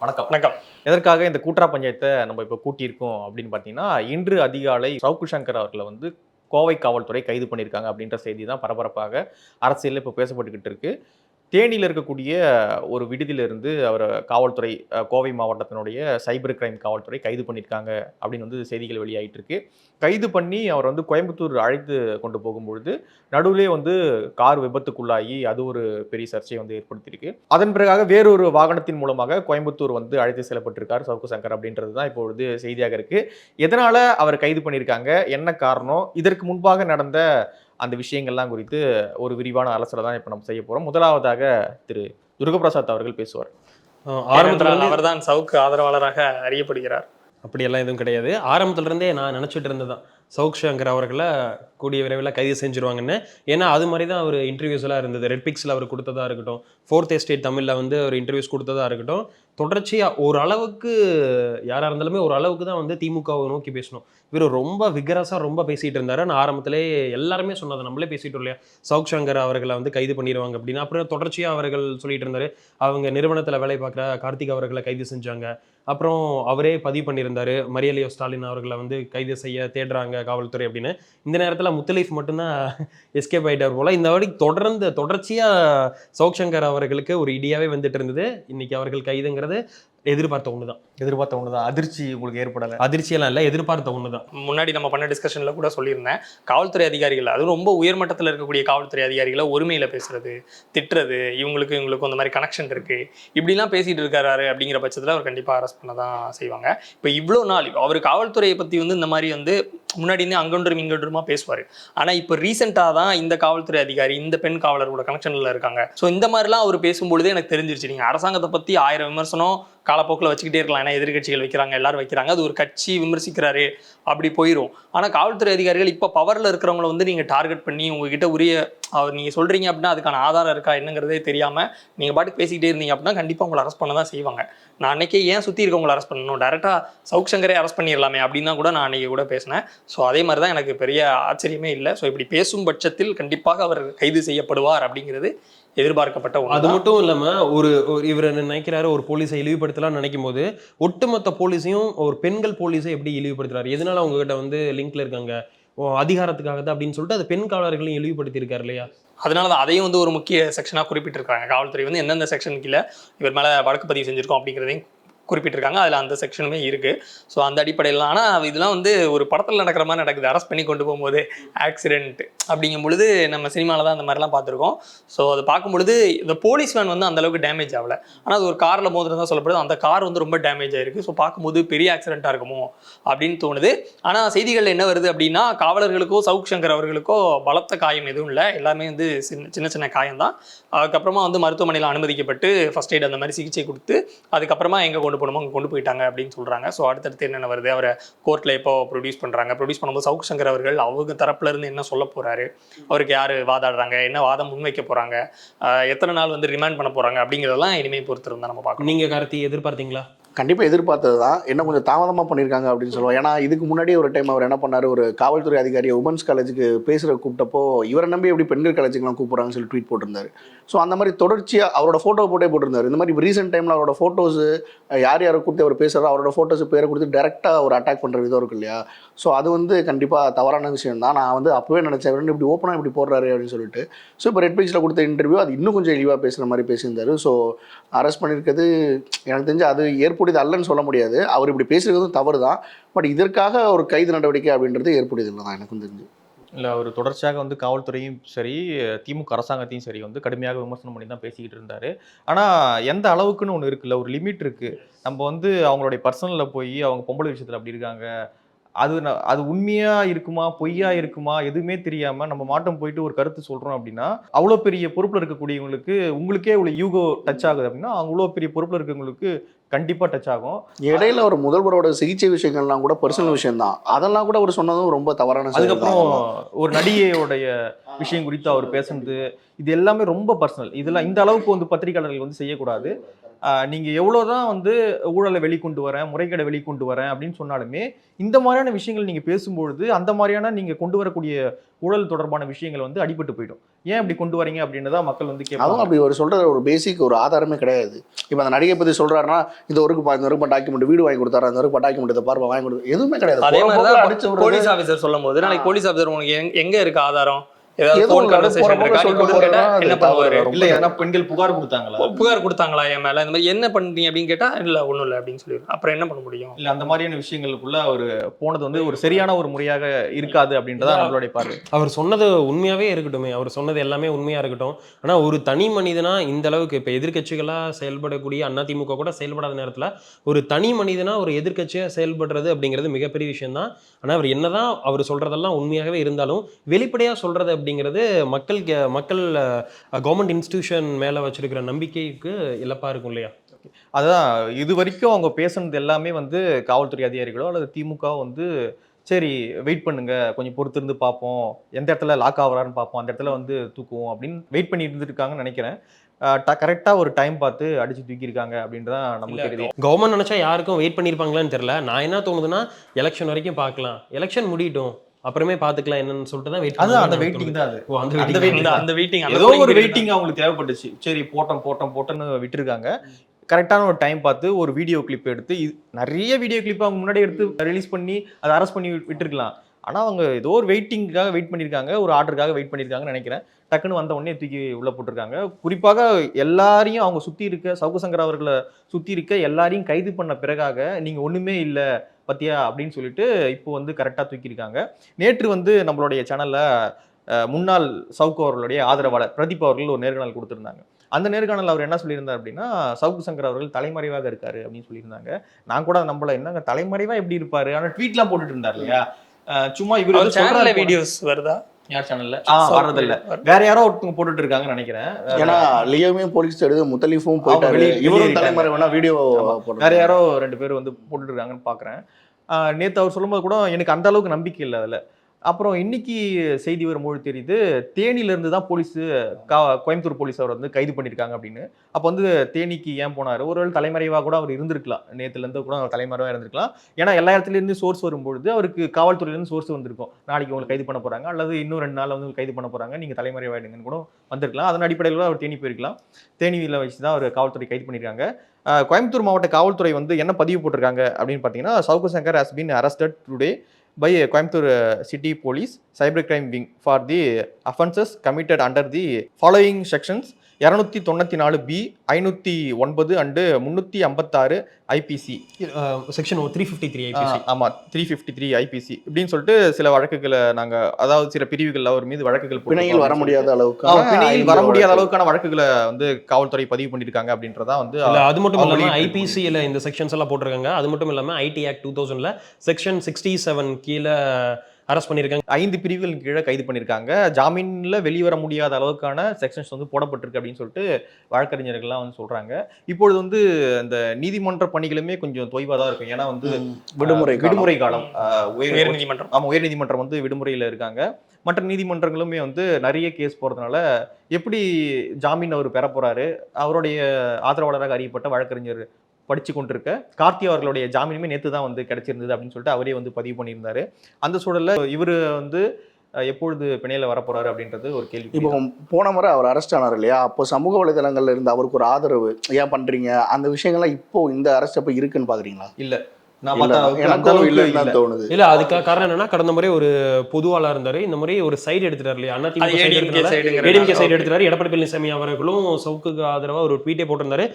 வணக்கம். வணக்கம். எதற்காக இந்த கூட்டுறா பஞ்சாயத்தை நம்ம இப்போ கூட்டியிருக்கோம் அப்படின்னு பார்த்தீங்கன்னா இன்று அதிகாலை சவுக்கு சங்கர் அவர்களை வந்து கோவை காவல்துறை கைது பண்ணியிருக்காங்க அப்படின்ற செய்தி தான் பரபரப்பாக அரசியலில் இப்போ பேசப்பட்டுக்கிட்டு இருக்குது தேனியில் இருக்கக்கூடிய ஒரு விடுதியிலிருந்து அவரை காவல்துறை கோவை மாவட்டத்தினுடைய சைபர் கிரைம் காவல்துறை கைது பண்ணியிருக்காங்க அப்படின்னு வந்து செய்திகள் வெளியாகிட்டு இருக்கு கைது பண்ணி அவர் வந்து கோயம்புத்தூர் அழைத்து கொண்டு போகும்பொழுது நடுவிலே வந்து கார் விபத்துக்குள்ளாகி அது ஒரு பெரிய சர்ச்சையை வந்து ஏற்படுத்தியிருக்கு. அதன் பிறகாக வேறொரு வாகனத்தின் மூலமாக கோயம்புத்தூர் வந்து அழைத்து செல்லப்பட்டிருக்கார் சவுக்கு சங்கர் அப்படின்றது தான் இப்பொழுது செய்தியாக இருக்கு. எதனால அவர் கைது பண்ணியிருக்காங்க என்ன காரணம்? இதற்கு முன்பாக நடந்த அந்த விஷயங்கள்லாம் குறித்து ஒரு விரிவான அலசலை தான் இப்போ நம்ம செய்ய போறோம். முதலாவதாக திரு துர்கபிரசாத் அவர்கள் பேசுவார். ஆரம்பத்துல அவர் தான் சவுக்கு ஆதரவாளராக அறியப்படுகிறார். அப்படியெல்லாம் எதுவும் கிடையாது. ஆரம்பத்துல இருந்தே நான் நினச்சிட்டு இருந்ததுதான் சவுக் சங்கர் அவர்களை கூடிய விரைவில் கைது செஞ்சுருவாங்கன்னு. ஏன்னா அது மாதிரி தான் அவர் இன்டர்வியூஸ் எல்லாம் இருந்தது. ரெட் பிக்ஸில் அவர் கொடுத்ததா இருக்கட்டும் ஃபோர்த் எஸ்டேட் தமிழில் வந்து அவர் இன்டர்வியூஸ் கொடுத்ததா இருக்கட்டும் தொடர்ச்சியாக ஓரளவுக்கு யாராக இருந்தாலுமே ஒரு அளவுக்கு தான் வந்து திமுகவை நோக்கி பேசணும். இவர் ரொம்ப விகரஸாக ரொம்ப பேசிகிட்டு இருந்தாரு. நான் ஆரம்பத்திலே எல்லாருமே சொன்னதை நம்மளே பேசிட்டு இல்லையா? சவுக் சங்கர் அவர்களை வந்து கைது பண்ணிடுவாங்க அப்படின்னு அப்புறம் தொடர்ச்சியாக அவர்கள் சொல்லிட்டு இருந்தாரு. அவங்க நிறுவனத்தில் வேலை பார்க்குற கார்த்திக் அவர்களை கைது செஞ்சாங்க. அப்புறம் அவரே பதிவு பண்ணியிருந்தாரு. மரியலியோ ஸ்டாலின் அவர்களை வந்து கைது செய்ய தேடுறாங்க காவல்துறை அப்படின்னு. இந்த நேரத்தில் முத்தலீஃப் மட்டும்தான் எஸ்கேப் ஆயிட்டார் போல். இந்த வழி தொடர்ந்து தொடர்ச்சியாக சவுக் சங்கர் அவர்களுக்கு ஒரு இடியாவே வந்துட்டு இருந்தது. இன்னைக்கு அவர்கள் கைதுங்கிறது இருக்கிறது எதிர்பார்த்த ஒன்று தான் எதிர்பார்த்த ஒன்று தான் அதிர்ச்சி உங்களுக்கு ஏற்படலை. அதிர்ச்சியெல்லாம் இல்லை எதிர்பார்த்த ஒன்று தான் முன்னாடி நம்ம பண்ண டிஸ்கஷன்ல கூட சொல்லியிருந்தேன். காவல்துறை அதிகாரிகள் அதுவும் ரொம்ப உயர்மட்டத்தில் இருக்கக்கூடிய காவல்துறை அதிகாரிகளை ஒருமையில பேசுறது திட்டுறது இவங்களுக்கு இவங்களுக்கும் அந்த மாதிரி கனெக்ஷன் இருக்கு. இப்படிலாம் பேசிட்டு இருக்காரு அப்படிங்கிற பட்சத்தில் அவர் கண்டிப்பாக அரெஸ்ட் பண்ண தான் செய்வாங்க. இப்போ இவ்வளோ நாள் அவர் காவல்துறையை பற்றி வந்து இந்த மாதிரி வந்து முன்னாடி இருந்தே அங்கொன்றும் இங்கொன்றுமா பேசுவார். ஆனால் இப்போ ரீசெண்டாக தான் இந்த காவல்துறை அதிகாரி இந்த பெண் காவலரோட கனெக்ஷனில் இருக்காங்க. ஸோ இந்த மாதிரிலாம் அவர் பேசும்பொழுதே எனக்கு தெரிஞ்சிருச்சு. நீங்கள் அரசாங்கத்தை பற்றி ஆயிரம் விமர்சனம் காலப்போக்கில் வச்சுக்கிட்டே இருக்கலாம். ஏன்னா எதிர்கட்சிகள் வைக்கிறாங்க எல்லாரும் வைக்கிறாங்க. அது ஒரு கட்சி விமர்சிக்கிறாரு அப்படி போயிடும் ஆனால் காவல்துறை அதிகாரிகள் இப்போ பவரில் இருக்கிறவங்கள வந்து நீங்கள் டார்கெட் பண்ணி உங்ககிட்ட உரிய அவர் நீங்கள் சொல்கிறீங்க அப்படின்னா அதுக்கான ஆதாரம் இருக்கா என்னங்கிறதே தெரியாமல் நீங்கள் பாட்டுக்கு பேசிக்கிட்டே இருந்தீங்க அப்படின்னா கண்டிப்பாக உங்களை அரெஸ்ட் பண்ண தான் செய்வாங்க. நான் அன்றைக்கே ஏன் சுற்றி இருக்கவங்களை அரெஸ்ட் பண்ணணும்? டேரெக்டாக சவுக் சங்கரே அரெஸ்ட் பண்ணிடலாமே அப்படின்னு தான் கூட நான் அன்றைக்கி கூட பேசினேன். ஸோ அதே மாதிரி தான் எனக்கு பெரிய ஆச்சரியமே இல்லை. ஸோ இப்படி பேசும் பட்சத்தில் கண்டிப்பாக அவர் கைது செய்யப்படுவார் அப்படிங்கிறது எதிர்பார்க்கப்பட்ட அது மட்டும் இல்லாம ஒரு ஒரு இவர் நினைக்கிறாரு ஒரு போலீஸை இழிவுபடுத்தலாம் நினைக்கும் போது ஒட்டுமொத்த போலீஸையும் ஒரு பெண்கள் போலீஸை எப்படி இழிவுபடுத்துறாரு? எதனால உங்ககிட்ட வந்து லிங்க்ல இருக்காங்க? அதிகாரத்துக்காக தான் அப்படின்னு சொல்லிட்டு அது பெண் காவலர்களையும் இழிவுபடுத்தி இருக்காரு இல்லையா? அதனால தான் அதையும் வந்து ஒரு முக்கிய செக்ஷனாக குறிப்பிட்டிருக்காங்க. காவல்துறை வந்து எந்தெந்த செக்ஷன் கீழே இவர் மேலே வழக்கு பதிவு செஞ்சுருக்கோம் அப்படிங்கிறதையும் குறிப்பிட்டிருக்காங்க. அதில் அந்த செக்ஷனுமே இருக்குது ஸோ அந்த அடிப்படையில் ஆனால் இதெல்லாம் வந்து ஒரு படத்தில் நடக்கிற மாதிரி நடக்குது. அரெஸ்ட் பண்ணி கொண்டு போகும்போது ஆக்சிடென்ட் அப்படிங்கும் பொழுது நம்ம சினிமாவில் தான் அந்த மாதிரிலாம் பார்த்துருக்கோம். ஸோ அதை பார்க்கும்பொழுது இந்த போலீஸ் வேன் வந்து அந்த அளவுக்கு டேமேஜ் ஆகலை. ஆனால் அது ஒரு காரில் மோதிரம் தான் சொல்லப்படுது. அந்த கார் வந்து ரொம்ப டேமேஜ் ஆயிருக்கு. ஸோ பார்க்கும்போது பெரிய ஆக்சிடென்ட்டாக இருக்குமோ அப்படின்னு தோணுது. ஆனால் செய்திகளில் என்ன வருது அப்படின்னா காவலர்களுக்கோ சவுக் சங்கர் அவர்களுக்கோ பலத்த காயம் எதுவும் இல்லை. எல்லாமே வந்து சின்ன சின்ன சின்ன காயம் தான் அதுக்கப்புறமா வந்து மருத்துவமனையில் அனுமதிக்கப்பட்டு ஃபர்ஸ்ட் எய்ட் அந்த மாதிரி சிகிச்சை கொடுத்து அதுக்கப்புறமா எங்கே கொண்டு பொண்ணுமோ அங்கே கொண்டு போயிட்டாங்க அப்படின்னு சொல்கிறாங்க ஸோ அடுத்தடுத்து என்னென்ன வருது? அவரை கோர்ட்டில் எப்போ ப்ரொடியூஸ் பண்ணுறாங்க ப்ரொடியூஸ் பண்ணும்போது சவுக் சங்கர் அவர்கள் அவங்க தரப்புலேருந்து என்ன சொல்ல போகிறாரு அவருக்கு யார் வாதாடுறாங்க? என்ன வாதம் முன்வைக்க போகிறாங்க எத்தனை நாள் வந்து ரிமாண்ட் பண்ண போகிறாங்க அப்படிங்கிறதெல்லாம் இனிமேல் பொறுத்திருந்தா நம்ம பார்க்கணும். நீங்கள் கார்த்தி எதிர்பார்த்தீங்களா? கண்டிப்பாக எதிர்பார்த்தது தான். என்ன கொஞ்சம் தாமதமாக பண்ணியிருக்காங்க அப்படின்னு சொல்லுவோம். ஏன்னா இதுக்கு முன்னாடி ஒரு டைம் அவர் என்ன பண்ணார்? ஒரு காவல்துறை அதிகாரியை உமன்ஸ் காலேஜுக்கு பேசுகிற கூப்பிட்டப்போ இவரை நம்பி எப்படி பெண்கள் காலேஜுக்குலாம் கூப்பிட்றாங்கன்னு சொல்லி ட்வீட் போட்டிருந்தாரு. ஸோ அந்த மாதிரி தொடர்ச்சியாக அவரோட ஃபோட்டோ போட்டே போட்டிருந்தார். இந்த மாதிரி ரீசெண்ட் டைமில் அவரோட ஃபோட்டோஸு யார் யாரை கூப்பிட்டு அவர் பேசுகிறாரோ அவரோட ஃபோட்டோஸ் பேரை கொடுத்து டேரெக்டாக ஒரு அட்டாக் பண்ணுற விதம் இருக்கு இல்லையா? ஸோ அது வந்து கண்டிப்பாக தவறான விஷயம் தான். நான் வந்து அப்போவே நினச்சேன் இப்படி ஓப்பனாக இப்படி போடுறாரு அப்படின்னு சொல்லிட்டு. ஸோ இப்போ ரெட் பிக்ஸில் கொடுத்த இன்டர்வியூ அது இன்னும் கொஞ்சம் இழிவாக பேசுகிற மாதிரி பேசியிருந்தாரு. ஸோ அரெஸ்ட் பண்ணியிருக்கிறது எனக்கு தெரிஞ்சு அது ஏற்புடையது அல்லன்னு சொல்ல முடியாது. அவர் இப்படி பேசுகிறதும் தவறு தான் பட் இதற்காக ஒரு கைது நடவடிக்கை அப்படின்றது ஏற்புடையது இல்லை தான் எனக்கும் தெரிஞ்சு. இல்லை அவர் தொடர்ச்சியாக வந்து காவல்துறையும் சரி திமுக அரசாங்கத்தையும் சரி வந்து கடுமையாக விமர்சனம் பண்ணி தான் பேசிக்கிட்டு இருந்தார். ஆனால் எந்த அளவுக்குன்னு ஒன்று இருக்குல்ல ஒரு லிமிட் இருக்குது நம்ம வந்து அவங்களுடைய பர்சனலில் போய் அவங்க பொம்பளை விஷயத்தில் அப்படி இருக்காங்க. அது அது உண்மையாக இருக்குமா பொய்யா இருக்குமா எதுவுமே தெரியாமல் நம்ம மாட்டம் போயிட்டு ஒரு கருத்து சொல்கிறோம் அப்படின்னா அவ்வளோ பெரிய பொறுப்பில் இருக்கக்கூடியவங்களுக்கு உங்களுக்கே இவ்வளோ யூகோ டச் ஆகுது அப்படின்னா அவ்வளோ பெரிய பொறுப்பில் இருக்கவங்களுக்கு கண்டிப்பா டச் ஆகும் இடையில ஒரு முதல்வரோட சிகிச்சை விஷயங்கள்லாம் கூட பர்சனல் விஷயம் தான் அதெல்லாம் கூட அவர் சொன்னதும் ரொம்ப தவறான. அதுக்கப்புறம் ஒரு நடிகையோடைய விஷயம் குறித்து அவர் பேசுனது இது எல்லாமே ரொம்ப பர்சனல் இதெல்லாம் இந்த அளவுக்கு வந்து பத்திரிகையாளர்கள் வந்து செய்யக்கூடாது. ஆஹ் நீங்க எவ்வளவுதான் வந்து ஊழலை வெளிக்கொண்டு வரேன் முறைகேடை வெளிக்கொண்டு வரேன் அப்படின்னு சொன்னாலுமே இந்த மாதிரியான விஷயங்கள் நீங்க பேசும்பொழுது அந்த மாதிரியான நீங்க கொண்டு வரக்கூடிய ஊழல் தொடர்பான விஷயங்கள் வந்து அடிபட்டு போயிடும். ஏன் இப்படி கொண்டு வரீங்க அப்படின்னு தான் மக்கள் வந்து கேட்பாங்க. அப்படி ஒரு சொல்ற ஒரு பேசிக் ஒரு ஆதாரமே கிடையாது. இப்போ அந்த நடிகை பத்தி சொல்றாருன்னா இந்த ஒருக்கு பா- இந்த ஒருக்கு டாக்குமெண்ட் வீடு வாங்கி கொடுத்தாரு அந்த ஒருக்கு டாக்குமெண்ட் பார்வை வாங்கி கொடுத்தாரு எதுவுமே கிடையாது. அதே மாதிரி தான். போலீஸ் ஆஃபீஸர் சொல்லும் போது நாளைக்கு போலீஸ் ஆஃபீஸர் உனக்கு எங்க- எங்க இருக்கு ஆதாரம்? இல்ல, ஏன்னா பெண்கள் புகார் கொடுத்தாங்களா? புகார் கொடுத்தாங்களா என் மேல? இந்த மாதிரி என்ன பண்றீங்க அப்படின்னு கேட்டா இல்ல ஒண்ணும் இல்ல அப்படின்னு சொல்லிடுறேன் அப்புறம் என்ன பண்ண முடியும்? இல்ல அந்த மாதிரியான விஷயங்களுக்குள்ள அவர் போனது வந்து ஒரு சரியான ஒரு முறையாக இருக்காது அப்படின்றதா நம்மளுடைய பார்வை. அவர் சொன்னது உண்மையாவே இருக்கட்டுமே. அவர் சொன்னது எல்லாமே உண்மையா இருக்கட்டும். ஆனா ஒரு தனி மனிதனா இந்த அளவுக்கு இப்ப எதிர்க்கட்சிகளா செயல்படக்கூடிய அதிமுக கூட செயல்படாத நேரத்துல ஒரு தனி மனிதனா ஒரு எதிர்க்கட்சியா செயல்படுறது அப்படிங்கிறது மிகப்பெரிய விஷயம் தான் ஆனா அவர் என்னதான் அவர் சொல்றதெல்லாம் உண்மையாகவே இருந்தாலும் வெளிப்படையா சொல்றது அப்படிங்கிறது மக்கள் மக்கள் கவர்மெண்ட் இன்ஸ்டிடியூஷன் மேல வச்சிருக்கிற நம்பிக்கைக்கு இழப்பா இருக்கும் இல்லையா? அதான் இது வரைக்கும் அவங்க பேசுனது எல்லாமே வந்து காவல்துறை அதிகாரிகளோ அல்லது திமுக வந்து சரி வெயிட் பண்ணுங்க. கொஞ்சம் பொறுத்திருந்து பார்ப்போம். எந்த இடத்துல லாக் ஆகுறாருன்னு பார்ப்போம். அந்த இடத்துல வந்து தூக்குவோம் அப்படின்னு வெயிட் பண்ணி இருந்திருக்காங்கன்னு நினைக்கிறேன். கரெக்டாக ஒரு டைம் பார்த்து அடிச்சு தூக்கியிருக்காங்க அப்படின்றதான் நமக்கு தெரியுது கவர்மெண்ட் நினைச்சா யாருக்கும் வெயிட் பண்ணியிருப்பாங்களான்னு தெரியல. நான் என்ன தோணுதுன்னா எலெக்ஷன் வரைக்கும் பார்க்கலாம். எலெக்ஷன் முடியட்டும். அப்புறமே பார்த்துக்கலாம் என்னன்னு சொல்லிட்டு தான் வெயிட் அந்த வெயிட்டிங் தான் அது. அந்த waiting அந்த- வெயிட்டிங் ஏதோ ஒரு வெயிட்டிங் அவங்களுக்கு தேவைப்பட்டுச்சு. சரி போட்டோம் போட்டோம் போட்டோன்னு விட்டுருக்காங்க. கரெக்டான ஒரு டைம் பார்த்து ஒரு வீடியோ கிளிப் எடுத்து நிறைய வீடியோ கிளிப் அவங்க முன்னாடி எடுத்து ரிலீஸ் பண்ணி அதை அரெஸ்ட் பண்ணி விட்- விட்டுருக்கலாம். ஆனால் அவங்க ஏதோ ஒரு வெயிட்டிங்காக வெயிட் பண்ணியிருக்காங்க ஒரு ஆர்டருக்காக வெயிட் பண்ணியிருக்காங்கன்னு நினைக்கிறேன். டக்குன்னு வந்த உடனே தூக்கி உள்ளே போட்டிருக்காங்க. குறிப்பாக எல்லாரையும் அவங்க சுற்றி இருக்க சவுக்கு சங்கர் அவர்களை சுற்றி இருக்க எல்லாரையும் கைது பண்ண பிறகாக நீங்கள் ஒன்றுமே இல்லை பத்தியா? அப்படின்னு சொல்லிட்டு இப்போ வந்து கரெக்டாக தூக்கியிருக்காங்க. நேற்று வந்து நம்மளுடைய சேனலில் முன்னாள் சவுக்கு அவர்களுடைய ஆதரவாளர் பிரதீப் அவர்கள் ஒரு நேர்காணல் கொடுத்துருந்தாங்க. அந்த நேர்காணல் அவர் என்ன சொல்லியிருந்தார் அப்படின்னா சவுக்கு சங்கர் அவர்கள் தலைமறைவாக இருக்காரு அப்படின்னு சொல்லியிருந்தாங்க. நான் கூட நம்மள என்னங்க தலைமறைவா எப்படி இருப்பாரு? ஆனால் ட்வீட்லாம் போட்டுட்டு இருந்தார் இல்லையா? சும்மா இவர் சேனல்ல. வீடியோஸ் வருதா? யார் சேனல்ல ஆ வர்றதில்ல. வேற யாரோ ஒருத்தவங்க போட்டுட்டு இருக்காங்கன்னு நினைக்கிறேன் ஏன்னா லியோமே போலீஸ் எடுத்து முத்தலீஃபும் போயிட்டாரு. இவரும். தலைமுறை வேணா வீடியோ வேற யாரோ ரெண்டு பேர் வந்து போட்டுட்டு இருக்காங்கன்னு பாக்குறேன் ஆஹ் நேத்து அவர் சொல்லும்போது கூட எனக்கு அந்த அளவுக்கு நம்பிக்கை இல்லை அதுல. அப்புறம் இன்னைக்கு செய்தி வரும்போது தெரியுது தேனியிலேருந்து தான் போலீஸ் கோயம்புத்தூர் போலீஸ் அவர் வந்து கைது பண்ணியிருக்காங்க அப்படின்னு. அப்போ வந்து தேனிக்கு ஏன் போனாரு? ஒருவேளை தலைமறைவாக கூட அவர் இருந்திருக்கலாம். நேற்றுலேருந்து கூட அவர் தலைமறைவாக இருந்திருக்கலாம். ஏன்னா எல்லா இடத்துலேருந்து சோர்ஸ் வரும்பொழுது அவருக்கு காவல்துறையிலேருந்து சோர்ஸ் வந்திருக்கும். நாளைக்கு உங்களை கைது பண்ண போகிறாங்க அல்லது இன்னும் ரெண்டு நாள் வந்து கைது பண்ண போகிறாங்க நீங்கள் தலைமறைவாயிடுங்கன்னு கூட வந்திருக்கலாம். அதன் அடிப்படையில் கூட அவர் தேனி போயிருக்கலாம். தேனியில் வச்சு தான் அவர் காவல்துறை கைது பண்ணியிருக்காங்க. கோயம்புத்தூர் மாவட்ட காவல்துறை வந்து என்ன பதிவு போட்டிருக்காங்க அப்படின்னு பார்த்தீங்கன்னா Savukku Shankar has been arrested today by Coimbatore City Police Cyber Crime Wing for the offences committed under the following sections. இரநூத்தி தொண்ணூற்றி நாலு பி ஐநூற்றி ஒன்பது அண்டு முந்நூற்றி ஐம்பத்தாறு IPC section three fifty three IPC ஆமாம் த்ரீ ஃபிஃப்டி த்ரீ ஐபிசி இப்படின்னு சொல்லிட்டு சில வழக்குகளை நாங்கள் அதாவது சில பிரிவுகளில் அவர் மீது வழக்குகள் பிணையில் வர முடியாத அளவுக்கு பிணையில் வர முடியாத அளவுக்கான வழக்குகளை வந்து காவல்துறை பதிவு பண்ணியிருக்காங்க அப்படின்றதா வந்து இல்ல அது மட்டும் அவங்க இல்லாம lead ஐபிசியில் இந்த செக்ஷன்ஸ் எல்லாம் போட்டிருக்காங்க. அது மட்டும் இல்லாம ஐடி ஆக்ட் டூ தௌசண்ட்ல செக்ஷன் சிக்ஸ்டி செவன் கீழே அரெஸ்ட் பண்ணியிருக்காங்க ஐந்து பிரிவுகள் கீழே கைது பண்ணியிருக்காங்க ஜாமீன்ல வெளிவர முடியாத அளவுக்கான செக்ஷன்ஸ் வந்து போடப்பட்டிருக்கு அப்படின்னு சொல்லிட்டு வழக்கறிஞர்கள்லாம் வந்து சொல்றாங்க. இப்பொழுது வந்து அந்த நீதிமன்ற பணிகளுமே கொஞ்சம் தொய்வாக தான் இருக்கும். ஏன்னா வந்து விடுமுறை விடுமுறை காலம். உயர் உயர் நீதிமன்றம் ஆமா உயர்நீதிமன்றம் வந்து விடுமுறையில் இருக்காங்க. மற்ற நீதிமன்றங்களுமே வந்து நிறைய கேஸ் போறதுனால எப்படி ஜாமீன் அவர் பெற போறாரு அவருடைய ஆதரவாளராக அறியப்பட்ட வழக்கறிஞர் படிச்சு கொண்டிருக்க. கார்த்தி அவர்களுடைய ஜாமீனுமே நேத்து தான் வந்து கிடைச்சிருந்தது அப்படின்னு சொல்லிட்டு அவரே வந்து பதிவு பண்ணியிருந்தாரு. அந்த சூழல்ல இவர் வந்து எப்பொழுது பிணையில வர போறாரு அப்படின்றது ஒரு கேள்வி. இப்போ போன முறை அவர் அரெஸ்ட் ஆனார் இல்லையா? அப்போ சமூக வலைதளங்கள்ல இருந்து அவருக்கு ஒரு ஆதரவு ஏன் பண்றீங்க? அந்த விஷயங்கள்லாம் இப்போ இந்த அரெஸ்ட் அப்ப இருக்குன்னு பாக்குறீங்களா இல்ல. இல்ல, அதுக்காக காரணம் என்னன்னா கடந்த முறை ஒரு பொதுவாளா இருந்தாரு. இந்த முறை ஒரு சைடு எடுத்துட்டாரு இல்லையா? அண்ணா ஏடிஎம்கே சைடு எடுத்துட்டாரு? எடப்பாடி பழனிசாமி அவர்களும் சவுக்குக்கு ஆதரவா ஒரு ட்வீட்டே போட்டிருந்தாரு.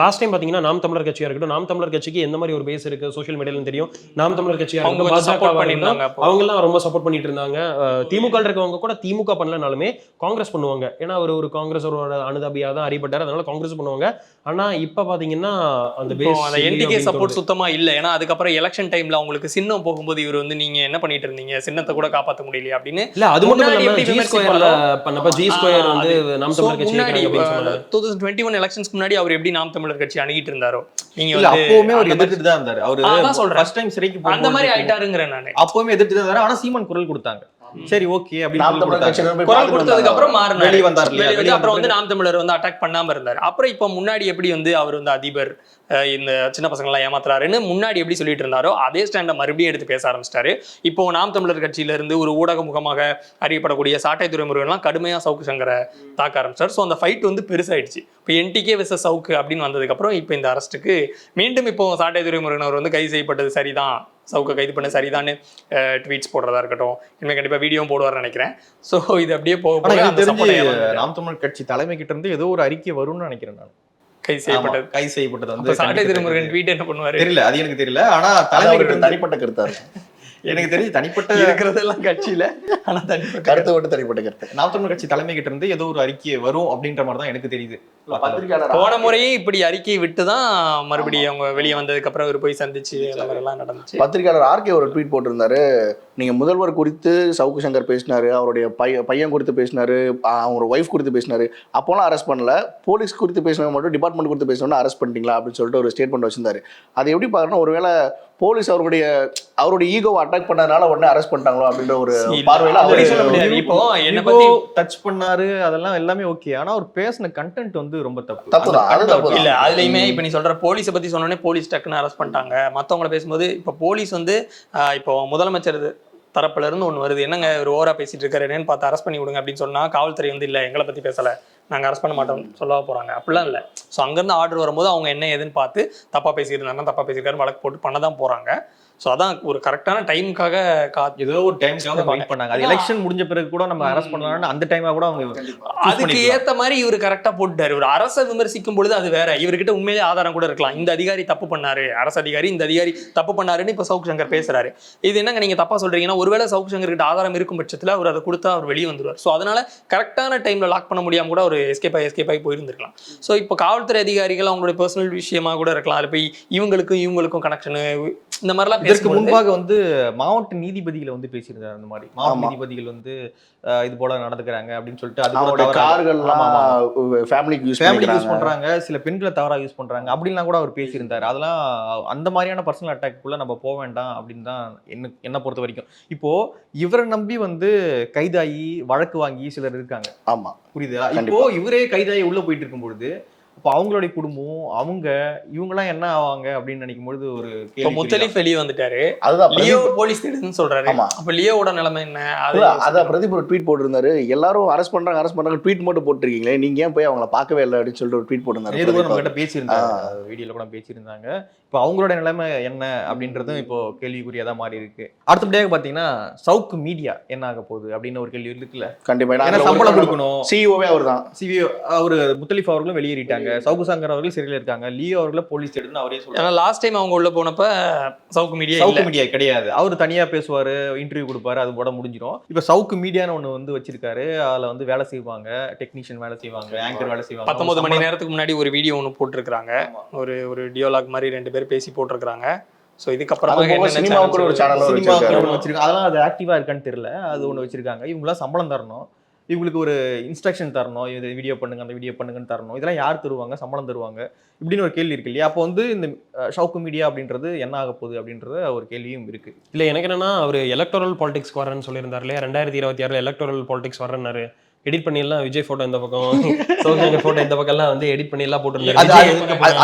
லாஸ்ட் டைம் பாத்தீங்கன்னா நாம் தமிழர் கட்சியா இருக்கட்டும் நாம் தமிழர் கட்சிக்கு எந்த மாதிரி ஒரு பேஸ் இருக்கு? சோஷியல் மீடியால தெரியும். நாம் தமிழர் கட்சியா அவங்க இருக்கட்டும் அவங்க எல்லாம் ரொம்ப சப்போர்ட் பண்ணிட்டு இருந்தாங்க. திமுக இருக்கவங்க கூட திமுக பண்ணலனாலுமே காங்கிரஸ் பண்ணுவாங்க. ஏன்னா அவர் ஒரு காங்கிரஸ் ஒரு அனுதாபியா தான் அறியப்பட்டார். அதனால காங்கிரஸ் பண்ணுவாங்க. ஆனா இப்ப பாத்தீங்கன்னா அந்த இப்போ பேஸ் அந்த என்டிகே சப்போர்ட் சுத்தமா இல்ல. ஏன்னா அதுக்கப்புறம் எலெக்ஷன் டைம்ல அவங்களுக்கு சின்னம் போகும்போது இவர் வந்து நீங்க என்ன பண்ணிட்டு இருந்தீங்க? சின்னத்தை கூட காப்பாத்த முடியலையா அப்படின்னு இல்ல அது மட்டும் முன்னாடி இல்லாம ஜி ஸ்கொயர்ல பண்ணப்ப ஜி ஸ்கொயர் வந்து நாம் தமிழர் கட்சி முன்னாடி இருக்கிறாங்க அப்படின்னு சொன்னாங்க டூ தௌசண்ட் டுவெண்ட்டி ஒன் எலெக்ஷன்ஸ்க்கு முன்னாடி அவர் எப்படி நாம் தமிழர் கட்சி அணுகிட்டு இருந்தாரோ? நீங்க அப்பவுமே அவர் எதிர்த்துட்டு தான் இருந்தாரு. அவரு சொல்றேன். ஃபர்ஸ்ட் டைம் சிறைக்கு அந்த மாதிரி ஆயிட்டாருங்கிறேன் நானு. அப்பவுமே எதிர்த்து தான் இருந்தாரு. ஆனா சீமான் குரல் கொடுத்தாங்க. சரி ஓகே அப்படின்னு குரல் கொடுத்ததுக்கு அப்புறம். மாறினாரு. வெளிய வந்தார். வந்து அப்புறம் நாம் தமிழர் வந்து அட்டாக் பண்ணாம இருந்தாரு. அப்புறம் இப்போ முன்னாடி எப்படி வந்து அவர் வந்து அதிபர் இந்த சின்ன பசங்க எல்லாம் ஏமாத்துறாருன்னு முன்னாடி எப்படி சொல்லிட்டு இருந்தாரோ அதே ஸ்டாண்டை மறுபடியும் எடுத்து பேச ஆரம்பிச்சிட்டாரு. இப்போ நாம் தமிழர் கட்சியில இருந்து ஒரு ஊடக முகமாக அறியப்படக்கூடிய சாட்டை துறைமுருகன்லாம் கடுமையா சவுக்கு சங்கரை தாக்க ஆரம்பிச்சார் ஸோ அந்த ஃபைட் வந்து பெருசாயிடுச்சு. இப்போ என்டிகே விச சவுக்கு அப்படின்னு வந்ததுக்கப்புறம் இப்போ இந்த அரஸ்ட்டுக்கு மீண்டும் இப்போ சாட்டை துறைமுருகன் அவர் வந்து கைது செய்யப்பட்டது சரிதான். சவுக்கை கைது பண்ண சரிதான்னு ட்வீட்ஸ் போடுறதா இருக்கட்டும். இனிமேல் கண்டிப்பாக வீடியோவும் போடுவார்னு நினைக்கிறேன். ஸோ இது அப்படியே போக தெரிஞ்சு. நாம் தமிழர் கட்சி தலைமை கிட்ட இருந்து ஏதோ ஒரு அறிக்கை வரும்னு நினைக்கிறேன் நான். கைது செய்யப்பட்டது. கைது செய்யப்பட்டது வந்து சாட்டை திருமுருகன் ட்வீட் என்ன பண்ணுவாரு? தெரியல அது எனக்கு தெரியல. ஆனா தலைமை தனிப்பட்ட கருத்தா இருக்கு எனக்கு தெரிஞ்சு தனிப்பட்ட இருக்கிறதெல்லாம் கட்சியில ஆனா தனிப்பட்ட கருத்து. மட்டும் தனிப்பட்ட கருத்து. நாம் கட்சி தலைமை கிட்ட இருந்து ஏதோ ஒரு அறிக்கை வரும் அப்படின்ற மாதிரி தான் எனக்கு தெரியுது. பத்திரிகையாளர் போன முறையே இப்படி அறிக்கை விட்டு தான் மறுபடியும் அவங்க வெளியே வந்ததுக்கு அப்புறம் இவர் போய் சந்திச்சு அந்த மாதிரி எல்லாம் நடந்துச்சு. பத்திரிகையாளர் ஆர்கே ஒரு ட்வீட் போட்டிருந்தாரு. நீங்க முதல்வர் குறித்து சவுக்கு சங்கர் பேசினாரு அவருடைய பையன் பையன் குறித்து பேசினாரு அவரோட ஒய்ஃப் குறித்து பேசினாரு. அப்போலாம் அரெஸ்ட் பண்ணல. போலீஸ் குறித்து பேசினவங்க மட்டும் டிபார்ட்மெண்ட் குறித்து பேசினவங்க அரெஸ்ட் பண்ணிட்டீங்களா அப்படின்னு சொல்லிட்டு ஒரு ஸ்டேட்மெண்ட் வச்சிருந்தாரு. அது எப்படி பார்க்கணும் ஒருவேளை போலீஸ் அவருடைய அவருடைய ஈகோவை அட்டாக் பண்ணதுனால உடனே அரெஸ்ட் பண்ணிட்டாங்களோ அப்படின்ற ஒரு பார்வையில அப்படி அவரு சொல்ல முடியாது. இப்போ என்னை பத்தி டச் பண்ணாரு அதெல்லாம் எல்லாமே ஓகே ஆனா அவர் பேசின கண்டென்ட் வந்து ரொம்ப தப்பு. தப்புதான், அது அந்த content தப்புதான். இல்ல அதுலயுமே இப்ப நீ சொல்ற போலீஸை பத்தி சொன்னோடனே போலீஸ் டக்குன்னு அரெஸ்ட் பண்ணிட்டாங்க. மத்தவங்கள பேசும்போது இப்ப போலீஸ் வந்து இப்போ முதலமைச்சர் தரப்புல இருந்து ஒண்ணு வருது. என்னங்க ஒரு ஓவரா பேசிட்டு இருக்காரு? என்னன்னு பார்த்து அரெஸ்ட் பண்ணி விடுங்க அப்படின்னு சொன்னா காவல்துறை வந்து இல்ல எங்களை பத்தி பேசல. நாங்க அரெஸ்ட் பண்ண மாட்டோம் சொல்லவா போறாங்க? அப்படிலாம் இல்ல. சோ அங்கிருந்து ஆர்டர் வரும்போது அவங்க என்ன ஏதுன்னு பார்த்து தப்பா பேசியிருந்தாங்கன்னா தப்பா பேசியிருக்காரு வழக்கு போட்டு பண்ண தான் போறாங்க. சோ அதான் ஒரு கரெக்டான டைமுக்காக கா ஏதோ ஒரு டைம்க்காக வெயிட் பண்ணாங்க. அது எலெக்ஷன் முடிஞ்ச பிறகு கூட நம்ம அரெஸ்ட் பண்ணலாம்னு அந்த டைமா கூட அவங்க அதுக்கு. ஏத்த மாதிரி இவர் கரெக்டா போட்டுட்டாரு. ஒரு அரசை விமர்சிக்கும் பொழுது அது வேற. இவர்கிட்ட உண்மையிலே ஆதாரம் கூட இருக்கலாம். இந்த அதிகாரி தப்பு பண்ணாரு. அரசு அதிகாரி இந்த அதிகாரி தப்பு பண்ணாருன்னு இப்ப சவுக் சங்கர் பேசுறாரு. இது என்னங்க நீங்க தப்பா சொல்றீங்கன்னா ஒருவேளை சவுக் சங்கர் கிட்ட ஆதாரம் இருக்கும் பட்சத்துல அவர் அதை கொடுத்தா அவர் வெளியே வந்துருவார். சோ அதனால கரெக்டான டைம்ல லாக் பண்ண முடியாம கூட ஒரு எஸ்கேப் ஆகி எஸ்கேப் ஆகி போயிருந்திருக்கலாம். சோ இப்போ காவல்துறை அதிகாரிகள் அவங்களுடைய பர்சனல் விஷயமா கூட இருக்கலாம். அது போய் இவங்களுக்கும் இவங்களுக்கும் கனெக்ஷனு இந்த மாதிரிலாம் இதற்கு முன்பாக வந்து மாவட்ட நீதிபதிகளை வந்து பேசியிருந்தாரு அந்த மாதிரி. மாவட்ட. நீதிபதிகள் வந்து இது போல நடந்துக்கிறாங்க அப்படின்னு சொல்லிட்டு அது. கார்கள்லாம் ஃபேமிலிக்கு யூஸ் ஃபேமிலி யூஸ் பண்றாங்க. சில பெண்களை தவறா யூஸ் பண்றாங்க. அப்படின்லாம் கூட அவர் பேசியிருந்தாரு. அதெல்லாம் அந்த மாதிரியான பர்சனல் அட்டாக்குள்ள நம்ம போக வேண்டாம் அப்படின்னு தான் என்ன என்ன பொறுத்த வரைக்கும். இப்போ இவரை நம்பி வந்து கைதாகி வழக்கு வாங்கி சிலர் இருக்காங்க. ஆமா. புரியுதா? இப்போ. இவரே கைதாகி உள்ள போயிட்டு இருக்கும் பொழுது அப்போ அவங்களுடைய குடும்பம் அவங்க இவங்கெல்லாம் என்ன ஆவாங்க அப்படின்னு நினைக்கும் பொழுது ஒரு இப்போ கேள்வி முத்தலிஃப் வெளியே வந்துட்டாரு. அதுதான் லியோ போலீஸ் தேடுன்னு சொல்றாரு. ஆமா. அப்ப லியோவோட நிலைமை என்ன? அது அதான் பிரதீப் ஒரு ட்வீட் போட்டிருந்தாரு. எல்லாரும் அரெஸ்ட் பண்றாங்க அரெஸ்ட் பண்றாங்க ட்வீட் மட்டும் போட்டிருக்கீங்களே நீங்க ஏன் போய் அவங்கள பார்க்கவே இல்லை அப்படின்னு சொல்லிட்டு ஒரு ட்வீட் போட்டிருந்தாரு இது கூட நம்ம பிரதீப் கிட்ட பேசியிருந்தாங்க வீடியோல கூட பேசியிருந்தாங்க. இப்போ அவங்களோட நிலைமை என்ன அப்படின்றதும் இப்போ கேள்விக்குறியா தான் மாறி இருக்கு அடுத்தபடியாக பாத்தீங்கன்னா சவுக்கு மீடியா என்ன ஆக போகுது அப்படின்னு ஒரு கேள்வி இருக்குல்ல? கண்டிப்பா. சம்பளம் கொடுக்கணும். சிஇஓவே அவர் தான் சிவிஓ அவரு முத்தலிஃப் அவர்களும் வெளியேறிட்டாங்க. சவுக்கு சங்கர் அவர்கள் சிறையில் இருக்காங்க. லியோ அவர்களை போலீஸ் எடுத்துன்னு அவரே ஏன்னா லாஸ்ட் டைம் அவங்க உள்ள போனப்ப சவுக்கு மீடியா இல்ல. சவுக்கு மீடியா கிடையாது. அவர் தனியா பேசுவாரு இன்டர்வியூ கொடுப்பாரு அது கூட முடிஞ்சிடும் இப்ப சவுக்கு மீடியான்னு ஒண்ணு வந்து வச்சிருக்காரு. அதுல வந்து வேலை செய்வாங்க. டெக்னீஷியன் வேலை செய்வாங்க. ஆங்கர் வேலை செய்வாங்க. பத்தொன்பது மணி நேரத்துக்கு முன்னாடி ஒரு வீடியோ ஒன்று போட்டிருக்காங்க ஒரு ஒரு டியோலாக் மாதிரி ரெண்டு பேர் பேசி போட்டிருக்காங்க ஸோ இதுக்கப்புறமா சினிமாவுக்கு கூட ஒரு. ஒன்று வச்சிருக்காங்க. அதெல்லாம் அது ஆக்டிவா இருக்கான்னு தெரியல. அது ஒன்று வச்சிருக்காங்க. இவங்களாம் சம்பளம் தரணும். இவங்களுக்கு ஒரு இன்ஸ்ட்ரக்ஷன் தரணும். இது வீடியோ பண்ணுங்க அந்த வீடியோ பண்ணுங்கன்னு தரணும். இதெல்லாம் யார் தருவாங்க? சம்பளம் தருவாங்க? இப்படின்னு ஒரு கேள்வி இருக்கு இல்லையா? அப்போ வந்து இந்த ஷவுக்கு மீடியா அப்படின்றது என்ன ஆக போகுது அப்படின்றது ஒரு கேள்வியும் இருக்கு. இல்லை எனக்கு என்னன்னா அவர் எலக்டோரல் பாலிடிக்ஸ் வரேன்னு சொல்லியிருந்தார் இல்லையா? ரெண்டாயிரத்தி இருபத்தி ஆறுல எலக்டோரல் பாலிடிக்ஸ் வரேன்னாரு எடிட் பண்ணிடலாம். விஜய் போட்டோ இந்த பக்கம். சோகங்கர் போட்டோ இந்த பக்கம் எல்லாம் வந்து எடிட் பண்ணி எல்லாம் அது போட்டுருந்தாரு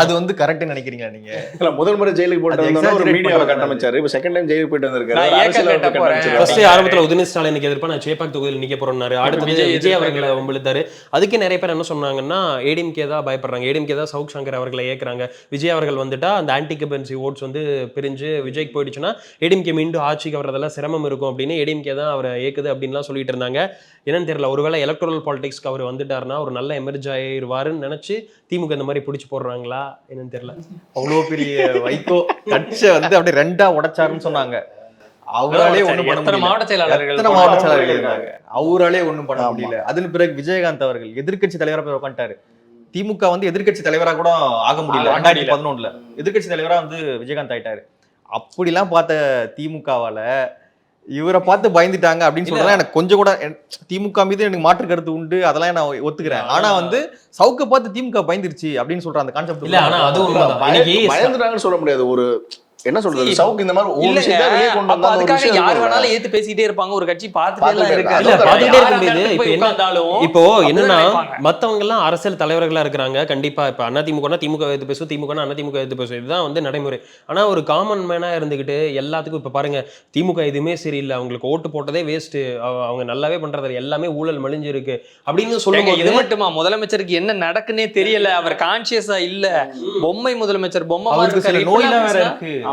அது- வந்து கரெக்ட் நினைக்கிறீங்களா நீங்க? இல்ல முதல் முறை ஜெயிலுக்கு போட்டு ஒரு மீடியாவை. கட்டமைச்சாரு. இப்ப செகண்ட் டைம் ஜெயிலுக்கு போயிட்டு வந்திருக்காரு. ஃபர்ஸ்ட் ஆரம்பத்துல உதயநிதி ஸ்டாலினுக்கு எதிர்ப்பா நான் சேப்பாக் தொகுதியில் நிக்க போறேன்னாரு அடுத்து விஜய் விஜய் அவர்களை வம்பிழுத்தாரு. அதுக்கு நிறைய பேர் என்ன சொன்னாங்கன்னா ஏடிஎம்கே தான் பயப்படுறாங்க. ஏடிஎம்கே தான் சவுக் சங்கர் அவர்களை ஏக்குறாங்க. விஜய் அவர்கள் வந்துட்டா அந்த ஆன்டி கபன்சி ஓட்ஸ் வந்து பிரிஞ்சு விஜய்க்கு போயிடுச்சுன்னா ஏடிஎம்கே மீண்டும் ஆட்சிக்கு வர்றதெல்லாம் சிரமம் இருக்கும் அப்படின்னு ஏடிஎம்கே தான் அவரை ஏக்குது அப்படின்லாம் சொல்லிட்டு இருந்தாங்க. என்னன்னு தெரியல. ஒருவேளை எலக்ட்ரல் பாலிடிக்ஸ்க்கு அவர் வந்துட்டாருன்னா ஒரு நல்ல எமர்ஜ் ஆயிருவாருன்னு நினைச்சு திமுக இந்த மாதிரி பிடிச்சி போடுறாங்களா என்னன்னு தெரியல. அவ்வளோ பெரிய வைகோ கட்சை வந்து அப்படியே ரெண்டா உடைச்சாருன்னு சொன்னாங்க. அவராலே ஒண்ணும் பண்ண முடியல. மாவட்ட செயலாளர்கள் எத்தனை மாவட்ட செயலாளர்கள் இருக்காங்க. இருந்தாங்க. அவராலே ஒண்ணும் பண்ண. முடியல. அதன் பிறகு விஜயகாந்த் அவர்கள் எதிர்க்கட்சி தலைவரா போய் உட்காந்துட்டாரு திமுக வந்து எதிர்க்கட்சி தலைவரா கூட ஆக முடியல. ரெண்டாயிரத்தி முடியல. பதினொன்னுல. எதிர்க்கட்சி தலைவரா வந்து விஜயகாந்த் ஆயிட்டாரு. அப்படிலாம் பார்த்த திமுகவால இவரை பார்த்து பயந்துட்டாங்க அப்படின்னு. சொல்றதா எனக்கு கொஞ்சம் கூட திமுக மீது எனக்கு மாற்று கருத்து உண்டு. அதெல்லாம் நான் ஒத்துக்கிறேன். ஆனா வந்து சவுக்க பார்த்து திமுக பயந்துருச்சு அப்படின்னு சொல்ற அந்த கான்செப்ட் இல்ல ஆனா அது பயந்துட்டாங்கன்னு சொல்ல முடியாது. ஒரு என்ன சொல்றது? சவுக்கு இந்த மாதிரி ஒரு இல்லைங்க. விஷயத்தை வெளியே கொண்டு வந்தா அதுக்காக யார். வேணாலும் ஏத்து பேசிட்டே இருப்பாங்க. ஒரு கட்சி பார்த்துட்டே இருக்காது இல்ல, பார்த்துட்டே யார் இருக்க அந்த முடியாது. இடத்துக்கு போய் இப்ப என்ன- இப்போ என்னன்னா. மத்தவங்க எல்லாம் அரசியல் தலைவர்களா இருக்கிறாங்க. கண்டிப்பா இப்ப அண்ணா திமுக திமுக எடுத்து பேசும் திமுக அண்ணா திமுக எடுத்து பேசும். இதுதான் வந்து நடைமுறை. ஆனா ஒரு காமன் மேனா இருந்துகிட்டு எல்லாத்துக்கும் இப்ப பாருங்க திமுக எதுவுமே சரியில்லை. அவங்களுக்கு ஓட்டு போட்டதே வேஸ்ட் அவங்க நல்லாவே பண்றது எல்லாமே ஊழல் மலிஞ்சிருக்கு அப்படின்னு சொல்லுங்க இது மட்டுமா? முதலமைச்சருக்கு என்ன நடக்குன்னே தெரியல. அவர் கான்சியஸா இல்ல. பொம்மை முதலமைச்சர் பொம்மை. நோயெல்லாம் வேற இருக்கு.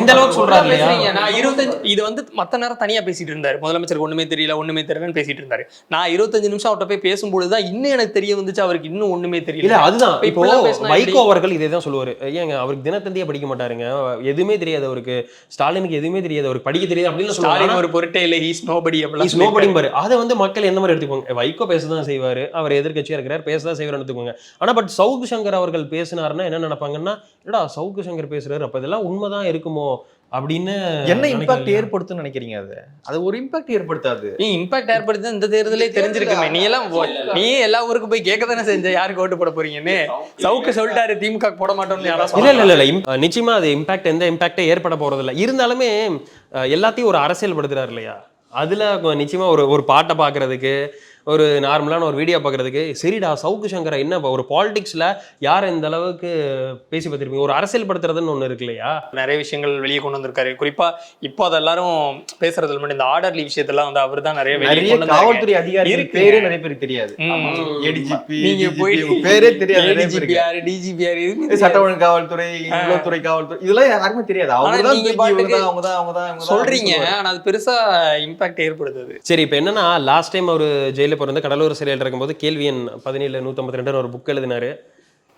இந்த அளவுக்கு சொல்றாரு இல்லையா? நான் இருபத்தஞ்சு இது வந்து மத்த நேரம் தனியா பேசிட்டு இருந்தாரு. முதலமைச்சருக்கு ஒண்ணுமே தெரியல ஒண்ணுமே தெரியலன்னு பேசிட்டு இருந்தாரு. நான் இருபத்தஞ்சு நிமிஷம் அவர்கிட்ட போய் பேசும்பொழுதுதான் இன்னும் எனக்கு தெரிய வந்துச்சு அவருக்கு இன்னும் ஒண்ணுமே இல்ல தெரியல அதுதான். இப்ப வைகோ? அவர்கள் இதே தான் சொல்லுவாரு. ஏங்க அவருக்கு தினத்தந்தியே படிக்க மாட்டாருங்க. எதுவுமே தெரியாது அவருக்கு. ஸ்டாலினுக்கு எதுவுமே தெரியாது. அவருக்கு படிக்க தெரியாது அப்படின்னு ஸ்டாலின் ஒரு பொருட்டே இல்ல. ஹீஸ் நோபடி இஸ் நோபடி பாரு அதை வந்து மக்கள் எந்த மாதிரி எடுத்துக்கோங்க? வைகோ பேசதான் செய்வாரு. அவர் எதிர்க்கட்சியா இருக்கிறார் பேசதான் செய்வார் எடுத்துக்கோங்க. ஆனா பட் சவுக்கு சங்கர் அவர்கள் பேசினாருன்னா என்ன நினைப்பாங்கன்னா என்னடா சவுக்கு சங்கர் பேசுறாரு அப்ப இதெல்லாம் உண்மைதான் இருக்குமோ? அப்படின்னு என்ன இம்பாக்ட். ஏற்படுத்தும்னு நினைக்கிறீங்க அது? அது ஒரு இம்பாக்ட் ஏற்படுத்தாது. நீ இம்பாக்ட் ஏற்படுத்தி இந்த தேர்தலே தெரிஞ்சிருக்குமே. நீ எல்லாம் நீ எல்லா ஊருக்கு போய் கேட்க தானே செஞ்ச? யாருக்கு ஓட்டு போட போறீங்கன்னு? சவுக்கு சொல்லிட்டாரு திமுக போட மாட்டோம்னு யாரா இல்ல இல்ல இல்ல, நிச்சயமா அது இம்பாக்ட் எந்த இம்பாக்டே ஏற்பட போறது இல்ல இருந்தாலுமே எல்லாத்தையும் ஒரு அரசியல் படுத்துறாரு இல்லையா? அதுல நிச்சயமா ஒரு ஒரு பாட்டை பாக்குறதுக்கு ஒரு நார்மலான ஒரு வீடியோ பார்க்கறதுக்கு சரிடா சவுக்கு சங்கரா என்ன ஒரு பாலிடிக்ஸ்ல யார் இந்த அளவுக்கு பேசி பார்த்திருப்பீங்க? ஒரு அரசியல் படுத்துறதுன்னு ஒண்ணு இருக்கு இல்லையா? நிறைய விஷயங்கள் வெளியே கொண்டு வந்திருக்காரு. குறிப்பா இப்போ அது எல்லாரும் பேசுறதுல மட்டும் இந்த ஆர்டர்லி விஷயத்தெல்லாம் வந்து அவர் தான் நிறைய வெளியே நிறைய கொண்டு வந்தாரு. காவல்துறை இருக்குங்க. பேரே நிறைய பேருக்கு தெரியாது. நீங்க போய் பேரே தெரியாது. எதுவுமே சட்ட. ஒழுங்கு காவல்துறை உளவுத்துறை காவல்துறை இதெல்லாம் யாருக்குமே தெரியாது. அவங்க தான் அவங்க தான் அவங்க தான் சொல்றீங்க அப்படின்னு ஆனா அது பெருசா இம்பாக்ட் ஏற்படுத்துது. சரி இப்போ என்னன்னா லாஸ்ட் டைம் அவர் ஜெயிலில் பிறந்து கடலூர் சிறையில் இருக்கும்போது கேள்வி எண் பதினேழு நூற்றம்பத்தி ரெண்டுன்னு ஒரு புக் எழுதினாரு.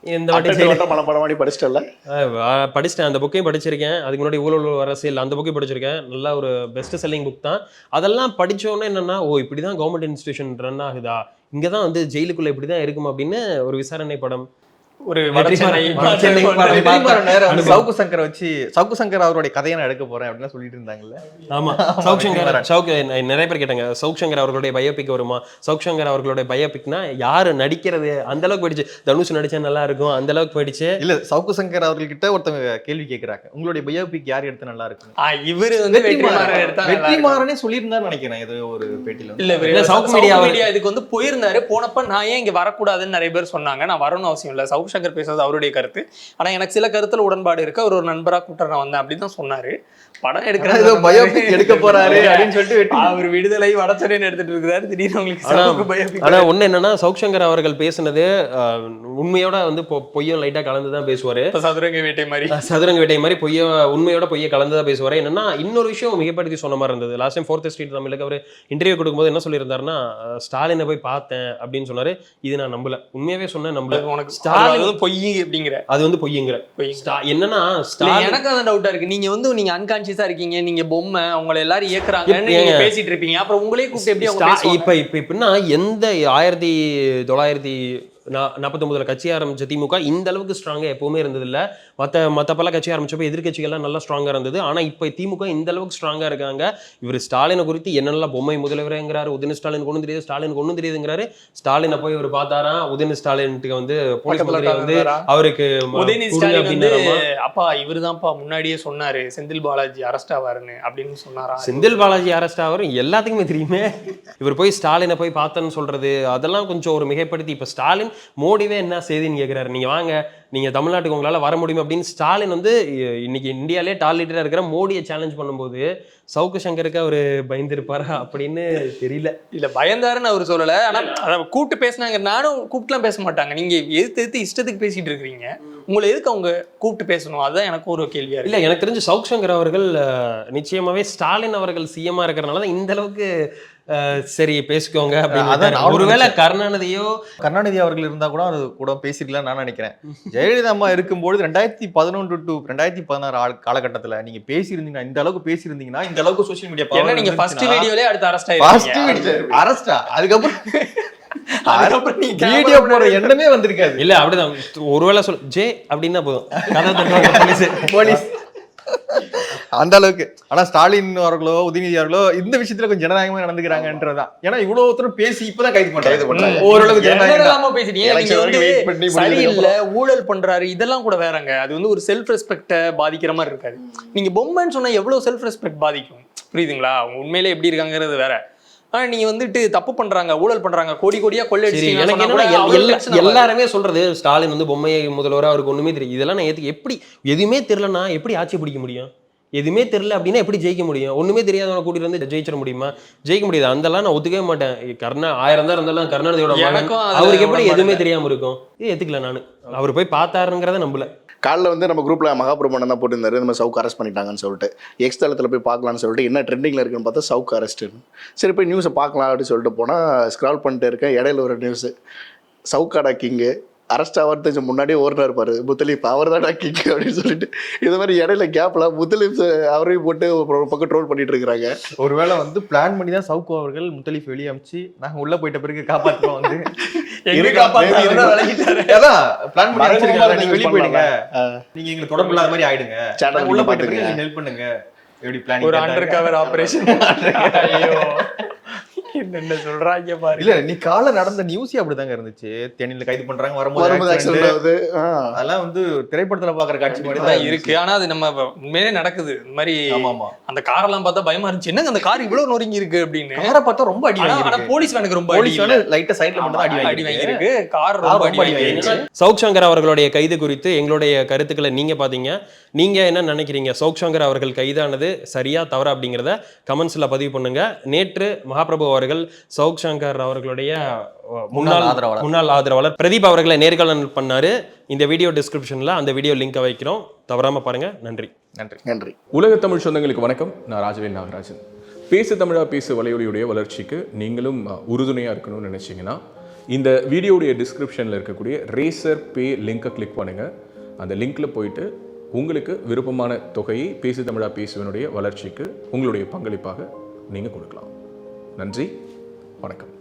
இந்த வாட்டி படிச்சிட்டல ஆஹ் படிச்சிட்டேன். அந்த புக்கையும் படிச்சிருக்கேன். அதுக்கு முன்னாடி ஊழல் அரசியல் அந்த புக்கையும் படிச்சிருக்கேன். நல்ல ஒரு பெஸ்ட் செல்லிங் புக் தான். அதெல்லாம் படிச்சோன்னே என்னன்னா ஓ இப்படி தான் கவர்மெண்ட் இன்ஸ்டியூஷன் ரன் ஆகுதா? இங்கே தான் வந்து ஜெயிலுக்குள்ள இப்படி தான் இருக்கும்? அப்படின்னு ஒரு விசாரணை படம். ஒரு. சவுக்கு சங்கரை வச்சு சவுக்கு சங்கர் அவருடைய கதையை நான் எடுக்க போறேன் அப்படின்னு சொல்லிட்டு இருந்தாங்கல்ல. ஆமா. சவுக் சங்கர் சவுக் நிறைய பேர் கேட்டாங்க சவுக் சங்கர் அவர்களுடைய பயோபிக் வருமா? சவுக் சங்கர் அவர்களுடைய பயோபிக்னா யாரு நடிக்கிறது? அந்த அளவுக்கு போயிடுச்சு. தனுஷ் நடிச்சா நல்லா இருக்கும் அந்த அளவுக்கு போயிடுச்சு. இல்ல சவுக்கு சங்கர் அவர்கள்கிட்ட ஒருத்தவங்க கேள்வி கேக்குறாங்க. உங்களுடைய பயோபிக் யார் எடுத்து நல்லா இருக்கும்? இவரு வந்து வெற்றிமாறன் எடுத்தா நல்லா இருக்கும். வெற்றிமாறனே சொல்லியிருந்தாரு நினைக்கிறேன் ஏதோ ஒரு பேட்டியில இல்ல சவுக்கு மீடியா இதுக்கு வந்து போயிருந்தாரு. போனப்ப நான் ஏன் இங்க வரக்கூடாதுன்னு நிறைய பேர் சொன்னாங்க. நான் வரணும்னு அவசியம் இல்ல. சவுக் சங்கர் பேசுறது அவருடைய கருத்து. ஆனா எனக்கு சில கருத்துல உடன்பாடு இருக்கு. அவர் ஒரு நண்பரா கூட்ட நான் வந்தேன் அப்படின்னு தான் சொன்னாரு. படம் ஏதோ பயோபிக் எடுக்க போறாரு அப்படின்னு சொல்லிட்டு அவர் விடுதலை வடச்சொல்லின்னு எடுத்துட்டு இருக்காரு திடீர்னு உங்களுக்கு ஆனா- சவுக்கு biopic ஆனா ஒண்ணு என்னன்னா சவுக் சங்கர் அவர்கள் பேசுனது உண்மையோட வந்து பொய்யும் லைட்டா கலந்து தான் பேசுவாரு. சதுரங்க வேட்டை மாதிரி. சதுரங்க வேட்டை மாதிரி பொய்ய உண்மையோட பொய்ய கலந்து தான் பேசுவாரு. என்னன்னா இன்னொரு விஷயம் மிகப்படுத்தி சொன்ன மாதிரி இருந்தது. லாஸ்ட் டைம் ஃபோர்த் ஸ்ட்ரீட் தமிழுக்கு அவர் இன்டர்வியூ கொடுக்கும்போது என்ன சொல்லியிருந்தாருன்னா ஸ்டாலினை போய் பார்த்தேன் அப்படின்னு சொன்னாரு. இது நான் நம்பல. உண்மையாவே சொன்னேன் நம்பல. உனக்கு ஸ்டாலின் வந்து பொய் அப்படிங்கிற. அது வந்து பொய்யுங்கிற. பொய் ஸ்டா- என்னன்னா எனக்கு அந்த டவுட்டா இருக்கு. நீங்க வந்து நீங்க அன்கான்சியஸா இருக்கீங்க நீங்க பொம்மை உங்களை எல்லாரும் ஏக்குறாங்கன்னு இப்ப நீங்க? பேசிட்டு இருப்பீங்க. அப்புறம் உங்களே கூப்பிட்டு எப்படி? இப்ப இப்ப இப்படின்னா எந்த ஆயிரத்தி தொள்ளாயிரத்தி நா- நாற்பத்தொன்பதுல கட்சி ஆரம்பிச்ச திமுக இந்த அளவுக்கு ஸ்ட்ராங்கா எப்பவுமே இருந்தது இல்ல மத்த மத்த பல கட்சி ஆரம்பிச்சப்ப எதிர்க்கட்சிகள்லாம் நல்லா ஸ்ட்ராங்கா இருந்தது. ஆனா இப்ப திமுக இந்த அளவுக்கு ஸ்ட்ராங்கா இருக்காங்க. இவர் ஸ்டாலினை குறித்து என்னெல்லாம் பொம்மை முதல்வரேங்கிறாரு உதயநிதி ஸ்டாலின் ஒண்ணும் தெரியாது ஸ்டாலினுக்கு ஒண்ணும் தெரியுதுங்கிறாரு. ஸ்டாலினை போய் அவர் பார்த்தாரா? உதயநிதி ஸ்டாலினுக்கு வந்து போலீஸ் வந்து? அவருக்கு ஸ்டாலின். அப்பா இவருதான்ப்பா முன்னாடியே சொன்னாரு செந்தில் பாலாஜி அரெஸ்ட் ஆவாருன்னு அப்படின்னு சொன்னாரா? செந்தில் பாலாஜி அரெஸ்ட் ஆவார் எல்லாத்துக்குமே தெரியுமே. இவர் போய் ஸ்டாலினை போய் பார்த்தேன்னு சொல்றது அதெல்லாம் கொஞ்சம் ஒரு மிகைப்படுத்தி இப்ப ஸ்டாலின் மோடிவே என்ன செய்தின்னு கேக்குறாரு. நீங்க வாங்க நீங்க தமிழ்நாட்டுக்கு உங்களால வர முடியும் அப்படின்னு ஸ்டாலின் வந்து இன்னைக்கு இந்தியாலே டால் லீடரா இருக்கிற மோடியை சேலஞ்ச் பண்ணும்போது சவுக்கு சங்கருக்கு அவரு பயந்துருப்பாரா அப்படின்னு தெரியல. இல்ல பயந்தாருன்னு அவர் சொல்லல. ஆனா அத கூப்பிட்டு பேசினாங்க. நானும் கூப்பிட்டுலாம் பேச மாட்டாங்க. நீங்க எதிர்த்து எதிர்த்து இஷ்டத்துக்கு பேசிட்டு இருக்கிறீங்க. உங்களை எதுக்கு அவங்க கூப்பிட்டு பேசணும்? அதுதான் எனக்கு ஒரு கேள்வியா இல்ல எனக்கு தெரிஞ்சு சவுக் சங்கர் அவர்கள் அஹ், நிச்சயமாவே ஸ்டாலின் அவர்கள் சிஎம்மா இருக்கிறனால தான் இந்த அளவுக்கு சரி பேசிக்கோங்க அதான் அப்படின்னு ஒருவேளை கருணாநிதியோ கருணாநிதி அவர்கள் இருந்தா கூட அது கூட பேசிருக்கலாம் நான் நினைக்கிறேன். ஜெயலலிதா அம்மா இருக்கும்போது ரெண்டாயிரத்தி பதினொன்று டு ரெண்டாயிரத்தி பதினாறு ஆள் காலகட்டத்துல நீங்க பேசியிருந்தீங்கன்னா இந்த அளவுக்கு பேசியிருந்தீங்கன்னா இந்த அளவுக்கு சோஷியல் மீடியா என்ன நீங்க ஃபர்ஸ்ட் வீடியோலயே அடுத்து அரெஸ்ட் ஃபர்ஸ்ட் ஆயிருக்கீங்க அரஸ்டா அதுக்கப்புறம் அதுக்கப்புறம் நீங்க வீடியோ போற எண்ணமே வந்திருக்காது. இல்ல அப்படிதான். ஒருவேளை சொல் ஜே அப்படின்னா போதும். போலீஸ். அந்த அளவுக்கு. ஆனா ஸ்டாலின் அவர்களோ உதயநிதி அவர்களோ இந்த விஷயத்துல கொஞ்சம் ஜனநாயகமா நடந்துக்கிறாங்கன்றதுதான். ஏன்னா இவ்வளவு ஒருத்தரும் பேசி இப்பதான் கைது கைது பண்றாங்க. ஓரளவுக்கு ஜனநாயகம் பேசிட்டீங்க சரியில்லை ஊழல் பண்றாரு இதெல்லாம் கூட வேறங்க. அது வந்து ஒரு செல்ஃப் ரெஸ்பெக்ட பாதிக்கிற மாதிரி இருக்காது. நீங்க பொம்மைன்னு சொன்னா எவ்வளவு செல்ஃப் ரெஸ்பெக்ட் பாதிக்கும்? புரியுதுங்களா? உண்மையிலே எப்படி இருக்காங்கிறது வேற. ஆனா நீங்க வந்துட்டு தப்பு பண்றாங்க ஊழல் பண்றாங்க கோடி கோடியா கொள்ளை சரி எனக்கு எல்லா- எல்லாருமே சொல்றது ஸ்டாலின் வந்து பொம்மையை முதல்வரா அவருக்கு ஒண்ணுமே தெரியும் இதெல்லாம் நான் ஏத்துக்க எப்படி எதுவுமே தெரியலனா எப்படி ஆட்சி பிடிக்க முடியும்? எதுவுமே தெரியல அப்படின்னா எப்படி ஜெயிக்க முடியும்? ஒண்ணுமே தெரியாதவனை கூட்டிட்டு வந்து ஜெயிச்சிட முடியுமா? ஜெயிக்க முடியாது. அதெல்லாம் நான் ஒத்துக்கவே மாட்டேன். கருணா ஆயிரம் தான் இருந்தாலும் கருணாநிதியோட அவருக்கு எப்படி எதுவுமே இல்லை. தெரியாம இருக்கும்? இது ஏத்துக்கல நானு? அவர் போய் பார்த்தாருங்கிறத நம்பல. காலைல வந்து நம்ம குரூப்ல மகாபிரமணன் தான் போட்டிருந்தாரு. இந்த மாதிரி சவுக்கு அரெஸ்ட் பண்ணிட்டாங்கன்னு சொல்லிட்டு. எக்ஸ் தளத்தில் போய் பார்க்கலாம்னு சொல்லிட்டு என்ன ட்ரெண்டிங்ல இருக்குன்னு பார்த்தா சவுக்கு அரெஸ்ட்னு சரி போய் நியூஸை பார்க்கலாம் அப்படின்னு சொல்லிட்டு போனா ஸ்க்ரால் பண்ணிட்டு இருக்கேன். இடையில ஒரு நியூஸ் சவுக்காடா கிங்கு அரெஸ்ட் ஆகிறதுக்கு முன்னாடியே ஓடினா இருப்பாரு முத்தலீப் அவர் தான்டா கிங் அப்படின்னு சொல்லிட்டு. இது மாதிரி இடையில கேப்ல முத்தலீப் அவரையும் போட்டு ஒரு பக்கம் ட்ரோல் பண்ணிட்டு இருக்கிறாங்க. ஒருவேளை வந்து பிளான் பண்ணி தான் சவுக்கு அவர்கள் முத்தலீஃப் வெளியே அமிச்சு நாங்க உள்ள போயிட்ட பிறகு காப்பாத்துறோம் வந்து. நீங்க வெளியே பண்ணலாம். போயிடுங்க. நீங்க எங்களுக்கு தொடர்பு இல்லாத மாதிரி ஆயிடுங்க. உள்ள போயிட்ட ஹெல்ப் பண்ணுங்க. எப்படி பிளான் ஒரு அண்டர் கவர் ஆபரேஷன் ஐயோ. என்னென்ன சொல்றாங்க பாரு இல்ல நீ கால நடந்த நியூஸே அப்படிதாங்க இருந்துச்சு. தேனியில கைது பண்றாங்க வரும்போது. அதெல்லாம் வந்து திரைப்படத்துல பாக்குற காட்சி மாதிரி தான் இருக்கு. ஆனா அது நம்ம உண்மையிலே நடக்குது. இந்த மாதிரி ஆமா அந்த காரெல்லாம் பார்த்தா பயமா இருந்துச்சு. என்னங்க அந்த கார் இவ்வளவு நொறுங்கி இருக்கு அப்படின்னு. காரை பார்த்தா ரொம்ப அடி ஆனா போலீஸ் வேனுக்கு ரொம்ப போலீஸ் லைட்டா சைடுல மட்டும் தான் அடி அடி வாங்கிருக்கு வாங்கியிருக்கு. கார் ரொம்ப அடி வாங்கியிருக்கு. சவுக் சங்கர் அவர்களுடைய கைது குறித்து எங்களுடைய கருத்துக்களை நீங்க பாத்தீங்க. நீங்க என்ன நினைக்கிறீங்க? சவுக் சங்கர் அவர்கள் கைதானது சரியா தவறா அப்படிங்கிறத கமெண்ட்ஸ்ல பதிவு பண்ணுங்க. நேற்று மகாபிரபு அவர்கள் சவுக் சங்கர் அவர்களுடைய முன்னாள் ஆதரவாளர். முன்னாள் ஆதரவாளர் பிரதீப் அவர்களை நேர்காணல் பண்ணாரு. இந்த வீடியோ டிஸ்கிரிப்ஷன்ல அந்த வீடியோ லிங்கை வைக்கிறோம். தவறாம பாருங்க. நன்றி. நன்றி. நன்றி. உலக தமிழ் சொந்தங்களுக்கு வணக்கம். நான் ராஜவேல் நாகராஜன். பேசு தமிழா பேசு வலையொலியுடைய வளர்ச்சிக்கு நீங்களும் உறுதுணையாக இருக்கணும்னு நினச்சிங்கன்னா இந்த வீடியோடைய டிஸ்கிரிப்ஷனில் இருக்கக்கூடிய ரேசர் பே லிங்கை கிளிக் பண்ணுங்கள் அந்த லிங்க்ல போயிட்டு உங்களுக்கு விருப்பமான தொகையை பேசு தமிழா பேசுவனுடைய வளர்ச்சிக்கு உங்களுடைய பங்களிப்பாக நீங்கள் கொடுக்கலாம். நன்றி வணக்கம்.